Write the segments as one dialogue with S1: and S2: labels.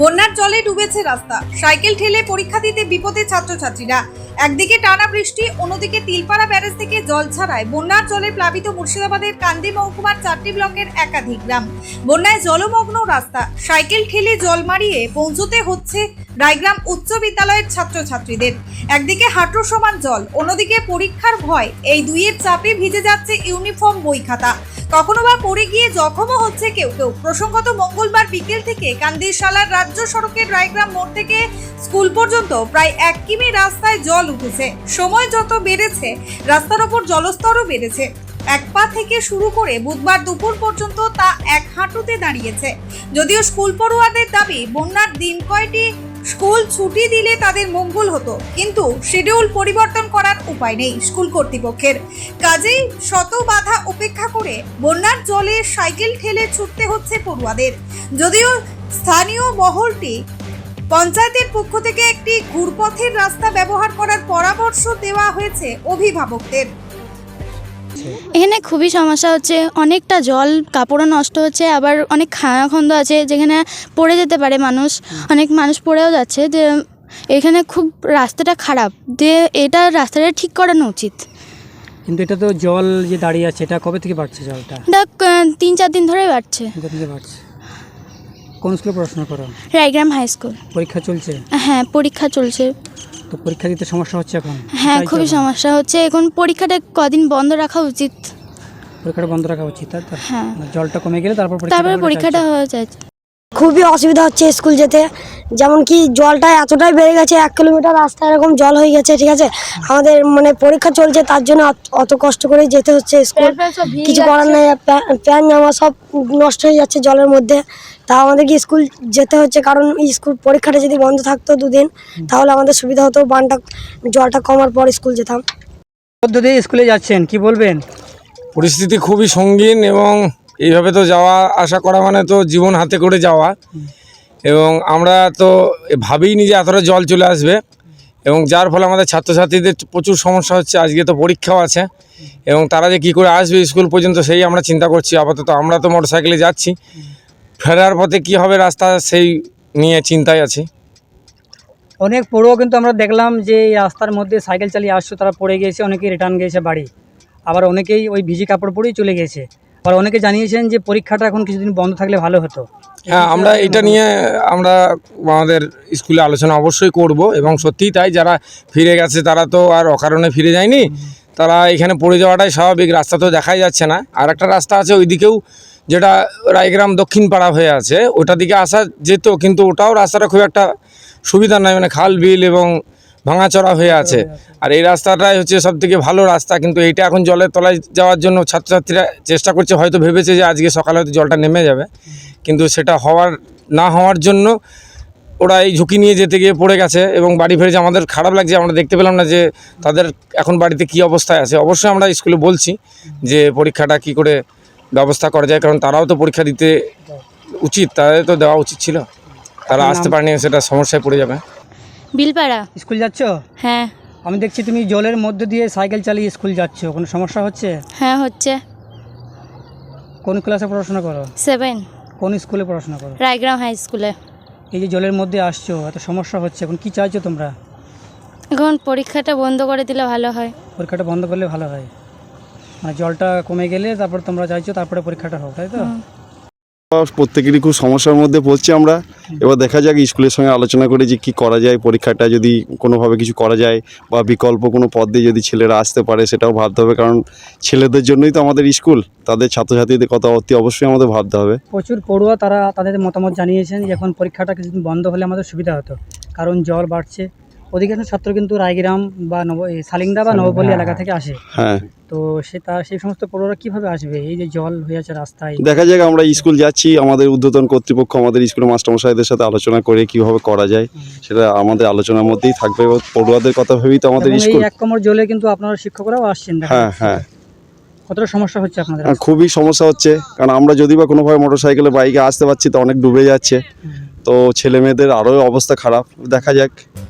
S1: বন্যার জলে ডুবেছে রাস্তা। সাইকেল ঠেলে পরীক্ষা দিতে বিপদে ছাত্রছাত্রীরা। একদিকে টানা বৃষ্টি, অন্যদিকে তিলপাড়া ব্যারেজ থেকে জল ছাড়ায় বন্যার জলে প্লাবিত মুর্শিদাবাদের কান্দি মহকুমার চারটি ব্লকের একাধিক গ্রাম। বন্যায় জলমগ্ন রাস্তা। সাইকেল ঠেলে জল মারিয়ে পৌঁছতে হচ্ছে রায়গ্রাম উচ্চ বিদ্যালয়ের ছাত্রছাত্রীদের। একদিকে হাঁটু সমান জল, অন্যদিকে পরীক্ষার ভয়। এই দুইয়ের চাপে ভিজে যাচ্ছে ইউনিফর্ম বই খাতা। কখনো বা পড়ে গিয়ে জখমও হচ্ছে কেউ কেউ। প্রসঙ্গত মঙ্গলবার বিকেল থেকে কান্দিরশালার রাজ্য সড়কের রায়গ্রাম মোড় থেকে স্কুল পর্যন্ত প্রায় এক কিমি রাস্তায় জল উঠেছে। সময় যত বেড়েছে, রাস্তার ওপর জলস্তরও বেড়েছে। এক পা থেকে শুরু করে বুধবার দুপুর পর্যন্ত তা এক হাঁটুতে দাঁড়িয়েছে। যদিও স্কুল পড়ুয়াদের দাবি, বন্যার দিন কয়টি স্কুল ছুটি দিলে তাদের মঙ্গল হতো, কিন্তু শিডিউল পরিবর্তন করার উপায় নেই স্কুল কর্তৃপক্ষের। কাজেই শত বাধা উপেক্ষা করে বন্যার জলে সাইকেল ঠেলে ছুটতে হচ্ছে পড়ুয়াদের। যদিও স্থানীয় মহলটি পঞ্চায়েতের পক্ষ থেকে একটি ঘুরপথের রাস্তা ব্যবহার করার পরামর্শ দেওয়া হয়েছে অভিভাবকদের।
S2: এখানে খুবই সমস্যা হচ্ছে অনেকটা জল কাপড়ও নষ্ট হচ্ছে আবার অনেক খানাখন্দ আছে যেখানে পড়ে যেতে পারে মানুষ। অনেক মানুষ পড়েও যাচ্ছে যে এখানে খুব রাস্তাটা খারাপ যে এটা রাস্তাটা ঠিক করানো উচিত।
S3: কিন্তু এটা তো জল যে দাঁড়িয়ে আছে এটা কবে থেকে বাড়ছে জলটা?
S2: তিন চার দিন ধরে বাড়ছে।
S3: বাড়ছে। কোন স্কুলে পড়াশোনা করো?
S2: Raigram high school.
S3: পরীক্ষা চলছে?
S2: হ্যাঁ পরীক্ষা চলছে।
S3: তো পরীক্ষা দিতে সমস্যা হচ্ছে এখন?
S2: হ্যাঁ খুবই সমস্যা হচ্ছে। এখন পরীক্ষাটা কদিন বন্ধ রাখা উচিত।
S3: পরীক্ষাটা বন্ধ রাখা উচিত তাই তো?
S2: হ্যাঁ।
S3: মানে জলটা কমে গেলে তারপর পরীক্ষাটা
S2: তারপরে পরীক্ষাটা হয়ে যায়
S4: খুবই অসুবিধা হচ্ছে স্কুল যেতে। যেমন কি জলটা এতটাই বেড়ে গেছে এক কিলোমিটার রাস্তা এরকম জল হয়ে গেছে ঠিক আছে? আমাদের মানে পরীক্ষা চলছে তার জন্য অত- কষ্ট করে যেতে হচ্ছে স্কুল। কিছু করার নেই প্যা- প্যান্ট জামা সব নষ্ট হয়ে যাচ্ছে জলের মধ্যে। তা আমাদেরকে স্কুল যেতে হচ্ছে কারণ স্কুল পরীক্ষাটা যদি বন্ধ থাকতো দুদিন তাহলে আমাদের সুবিধা হতো বানটা জলটা কমার পর স্কুল যেতাম।
S3: মধ্য দিয়ে স্কুলে যাচ্ছেন কি বলবেন?
S5: পরিস্থিতি খুবই সঙ্গীন এবং এইভাবে তো যাওয়া আসা করা মানে তো জীবন হাতে করে যাওয়া। এবং আমরা তো ভাবিনি যে এতটা জল চলে আসবে। এবং যার ফলে আমাদের ছাত্রছাত্রীদের প্রচুর সমস্যা হচ্ছে আজকে তো পরীক্ষাও আছে। এবং তারা যে কী করে আসবে স্কুল পর্যন্ত সেই আমরা চিন্তা করছি আপাতত আমরা তো মোটরসাইকেলে যাচ্ছি। ফেরার পথে কি হবে রাস্তা সেই নিয়ে চিন্তায় আছি।
S3: অনেক পড়ুয়া কিন্তু আমরা দেখলাম যে এই রাস্তার মধ্যে সাইকেল চালিয়ে আসছো তারা পড়ে গিয়েছে অনেকেই রিটার্ন গিয়েছে বাড়ি। আবার অনেকেই ওই ভিজি কাপড় পরেই চলে গেছে আবার অনেকে জানিয়েছেন যে পরীক্ষাটা এখন কিছুদিন বন্ধ থাকলে ভালো হতো।
S5: হ্যাঁ আমরা এটা নিয়ে আমরা আমাদের স্কুলে আলোচনা অবশ্যই করব এবং সত্যিই তাই যারা ফিরে গেছে তারা তো আর অকারণে ফিরে যায়নি। তারা এখানে পড়ে যাওয়াটাই স্বাভাবিক রাস্তা তো দেখাই যাচ্ছে না। আর একটা রাস্তা আছে ওইদিকেও যেটা রায়গ্রাম দক্ষিণ পাড়া হয়ে আছে, ওটা দিকে আসা যেত, কিন্তু ওটাও রাস্তাটা খুব একটা সুবিধা নয় মানে খাল, বিল এবং ভাঙাচড়া হয়ে আছে। আর এই রাস্তাটাই হচ্ছে সব থেকে ভালো রাস্তা, কিন্তু এইটা এখন জলের তলায় যাওয়ার জন্য ছাত্রছাত্রীরা চেষ্টা করছে, হয়তো ভেবেছে যে আজকে সকালে হয়তো জলটা নেমে যাবে। কিন্তু সেটা হওয়ার, না হওয়ার জন্য ওরা এই ঝুঁকি নিয়ে যেতে গিয়ে পড়ে গেছে এবং বাড়ি ফিরে যে আমাদের খারাপ লাগছে, আমরা দেখতে পেলাম না যে তাদের এখন বাড়িতে কি অবস্থায় আছে। অবশ্যই আমরা স্কুলে বলছি যে পরীক্ষাটা কি করে ব্যবস্থা করা যায় কারণ তারাও তো পরীক্ষা দিতে উচিত তাদের তো দেওয়া উচিত ছিল। তারা আসতে পারেনি সেটা সমস্যায় পড়ে যাবে।
S2: বিলপাড়া?
S3: স্কুল যাচ্ছ?
S2: হ্যাঁ।
S3: আমি দেখছি তুমি জলের মধ্যে দিয়ে সাইকেল চালিয়ে স্কুল যাচ্ছ কোনো সমস্যা হচ্ছে?
S2: হ্যাঁ হচ্ছে।
S3: কোন ক্লাসে পড়াশোনা করো?
S2: সেভেন।
S3: কোন স্কুলে পড়াশোনা করো?
S2: রায়গ্রাম হাই স্কুলে।
S3: এই যে জলের মধ্যে আসছো এত সমস্যা হচ্ছে এখন কি চাইছো তোমরা?
S2: এখন পরীক্ষাটা বন্ধ করে দিলে ভালো হয়।
S3: পরীক্ষাটা বন্ধ করলে ভালো হয়। মানে জলটা কমে গেলে তারপর তোমরা চাইছো তারপরে পরীক্ষাটা হোক তাই তো?
S6: প্রত্যেকেরই খুব সমস্যার মধ্যে পড়ছি আমরা। এবার দেখা যাক স্কুলের সঙ্গে আলোচনা করে যে কী করা যায় পরীক্ষাটা যদি কোনোভাবে কিছু করা যায় বা বিকল্প কোনো পদ দিয়ে যদি ছেলেরা আসতে পারে সেটাও ভাবতে হবে। কারণ ছেলেদের জন্যই তো আমাদের স্কুল তাদের ছাত্রছাত্রীদের কথা অতি অবশ্যই আমাদের ভাবতে হবে।
S3: প্রচুর পড়ুয়া তারা তাদের মতামত জানিয়েছেন যে এখন পরীক্ষাটা কিছুদিন বন্ধ হলে আমাদের সুবিধা হতো। কারণ জল বাড়ছে অধিকাংশ ছাত্র কিন্তু রায়গ্রাম বা নব সালিংদা বা নবপল্লী এলাকা থেকে আসে।
S6: হ্যাঁ।
S3: তো সেটা সেই সমস্ত পড়ুয়ারা কীভাবে আসবে? এই যে জল হয়ে আছে রাস্তায়।
S6: দেখা যাক আমরা স্কুল যাচ্ছি আমাদের ঊর্ধ্বতন কর্তৃপক্ষ আমাদের স্কুলের মাস্টারমশাইদের সাথে আলোচনা করে কীভাবে করা যায় সেটা আমাদের আলোচনার মধ্যেই থাকবে এবং পড়ুয়াদের কথা ভেবেই তো আমাদের স্কুল।
S3: এক কোমর জলে কিন্তু আপনারা শিক্ষকরাও আসছেন
S6: হ্যাঁ হ্যাঁ।
S3: কতটা সমস্যা হচ্ছে আপনাদের
S6: খুবই সমস্যা হচ্ছে কারণ আমরা যদি বা কোনোভাবে মোটর সাইকেলে বাইকে আসতে পারছি তো অনেক ডুবে যাচ্ছে। তো ছেলে মেয়েদের আরও অবস্থা খারাপ দেখা যাক।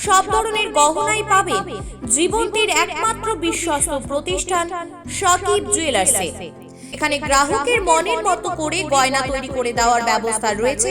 S7: সব ধরনের গহনাই পাবে জীবন্তীর একমাত্র বিশ্বস্ত প্রতিষ্ঠান সকিব জুয়েলার্সে এখানে গ্রাহকের মনের মতো করে গয়না তৈরি করে দেওয়ার ব্যবস্থা রয়েছে